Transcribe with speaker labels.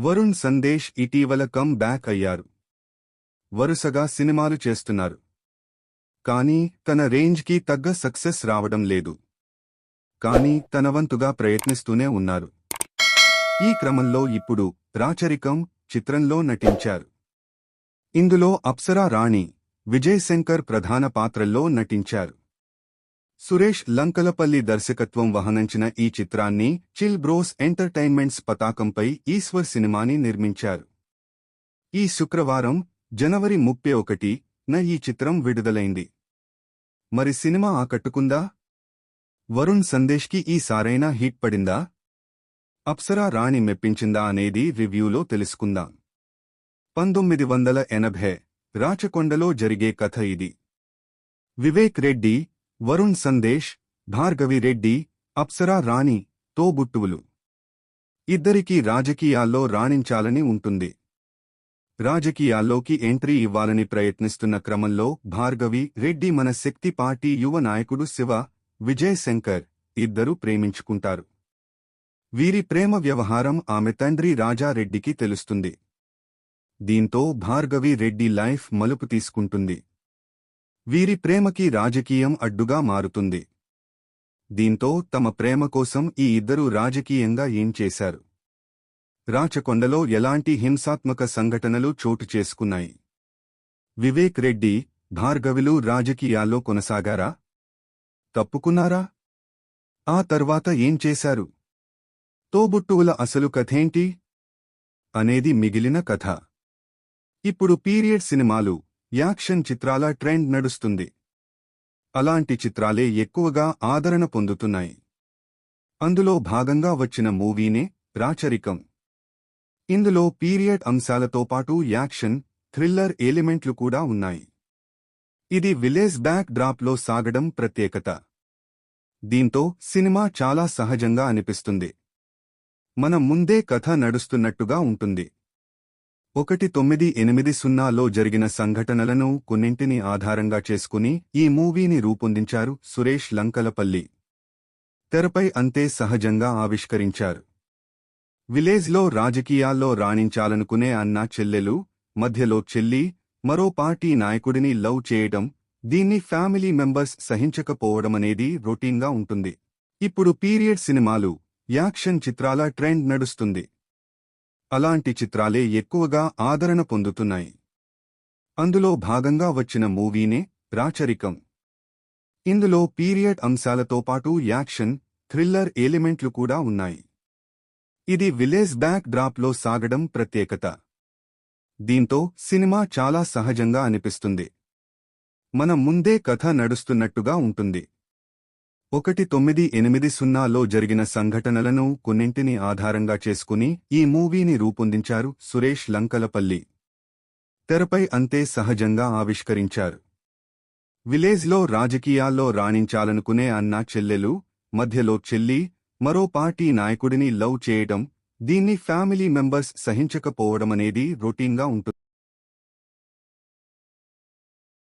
Speaker 1: వరుణ్ సందేశ్ ఇటీవల come back అయ్యారు. వరుసగా సినిమాలు చేస్తున్నారు. కానీ తన రేంజ్కి తగ్గ సక్సెస్ రావడం లేదు. కానీ తనవంతుగా ప్రయత్నిస్తూనే ఉన్నారు. ఈ క్రమంలో ఇప్పుడు రాచరికం చిత్రంలో నటించారు. ఇందులో అప్సరా రాణి విజయ్ శంకర్ ప్రధాన పాత్రల్లో నటించారు. సురేష్ లంకలపల్లి దర్శకత్వం వహనంచిన ఈ చిత్రాన్ని చిల్ బ్రోస్ ఎంటర్టైన్మెంట్స్ పతాకంపై ఈశ్వర్ సినిమాని నిర్మించారు. ఈ శుక్రవారం జనవరి ముప్పై ఒకటి న ఈ చిత్రం విడుదలైంది. మరి సినిమా ఆకట్టుకుందా? వరుణ్ సందేశ్కి ఈ సారైనా హిట్ పడిందా? అప్సరా రాణి మెప్పించిందా అనేది రివ్యూలో తెలుసుకుందాం. పంతొమ్మిది వందల ఎనభై రాచకొండలో జరిగే కథ ఇది. వివేక్ రెడ్డి వరుణ్ సందేశ్ భార్గవి రెడ్డి అప్సరా రాణి తోబుట్టువులు. ఇద్దరికీ రాజకీయాల్లో రాణించాలని ఉంటుంది. రాజకీయాల్లోకి ఎంట్రీ ఇవ్వాలని ప్రయత్నిస్తున్న క్రమంలో భార్గవి రెడ్డి మన శక్తి పార్టీ యువ నాయకుడు శివ విజయ్ శంకర్ ఇద్దరూ ప్రేమించుకుంటారు. వీరి ప్రేమ వ్యవహారం ఆమె తండ్రి రాజారెడ్డికి తెలుస్తుంది. దీంతో భార్గవి రెడ్డి లైఫ్ మలుపు తీసుకుంటుంది. వీరి ప్రేమకి రాజకీయం అడ్డుగా మారుతుంది. దీంతో తమ ప్రేమ కోసం ఈ ఇద్దరు రాజకీయంగా ఏం చేశారు? రాచకొండలో ఎలాంటి హింసాత్మక సంఘటనలు చోటు చేసుకున్నాయి? వివేక్ రెడ్డి భార్గవిలు రాజకీయాల్లో కొనసాగారా? తప్పుకున్నారా? ఆ తర్వాత ఏం చేశారు? తోబుట్టువుల అసలు కథేంటి? అనేది మిగిలిన కథ. ఇప్పుడు పీరియడ్ సినిమాలు. యాక్షన్ చిత్రాల ట్రెండ్ నడుస్తుంది. అలాంటి చిత్రాలే ఎక్కువగా ఆదరణ పొందుతున్నాయి. అందులో భాగంగా వచ్చిన మూవీనే రాచరికం. ఇందులో పీరియడ్ అంశాలతో పాటు యాక్షన్ థ్రిల్లర్ ఎలిమెంట్లు కూడా ఉన్నాయి. ఇది విలేజ్ బ్యాక్ డ్రాప్లో సాగడం ప్రత్యేకత. దీంతో సినిమా చాలా సహజంగా అనిపిస్తుంది. మన ముందే కథ నడుస్తున్నట్టుగా ఉంటుంది. ఒకటి తొమ్మిది ఎనిమిది సున్నాలో జరిగిన సంఘటనలను కొన్నింటిని ఆధారంగా చేసుకుని ఈ మూవీని రూపొందించారు సురేష్ లంకలపల్లి. తెరపై అంతే సహజంగా ఆవిష్కరించారు. విలేజ్లో రాజకీయాల్లో రాణించాలనుకునే అన్నా చెల్లెలు మధ్యలో చెల్లి మరో పార్టీ నాయకుడిని లవ్ చేయడం దీన్ని ఫ్యామిలీ మెంబర్స్ సహించకపోవడమనేది రొటీన్గా ఉంటుంది. ఇప్పుడు పీరియడ్ సినిమాలు యాక్షన్ చిత్రాల ట్రెండ్ నడుస్తుంది. అలాంటి చిత్రాలే ఎక్కువగా ఆదరణ పొందుతున్నాయి. అందులో భాగంగా వచ్చిన మూవీనే రాచరికం. ఇందులో పీరియడ్ అంశాలతో పాటు యాక్షన్ థ్రిల్లర్ ఎలిమెంట్లు కూడా ఉన్నాయి. ఇది విలేజ్ బ్యాక్ డ్రాప్లో సాగడం ప్రత్యేకత. దీంతో సినిమా చాలా సహజంగా అనిపిస్తుంది. మన ముందే కథ నడుస్తున్నట్టుగా ఉంటుంది. ఒకటి తొమ్మిది ఎనిమిది సున్నాలో జరిగిన సంఘటనలను కొన్నింటిని ఆధారంగా చేసుకుని ఈ మూవీని రూపొందించారు సురేష్ లంకలపల్లి. తెరపై అంతే సహజంగా ఆవిష్కరించారు. విలేజ్లో రాజకీయాల్లో రాణించాలనుకునే అన్నా చెల్లెలు మధ్యలో చెల్లి మరో పార్టీ నాయకుడిని లవ్ చేయడం దీన్ని ఫ్యామిలీ మెంబర్స్ సహించకపోవడమనేది రొటీన్గా ఉంటుంది.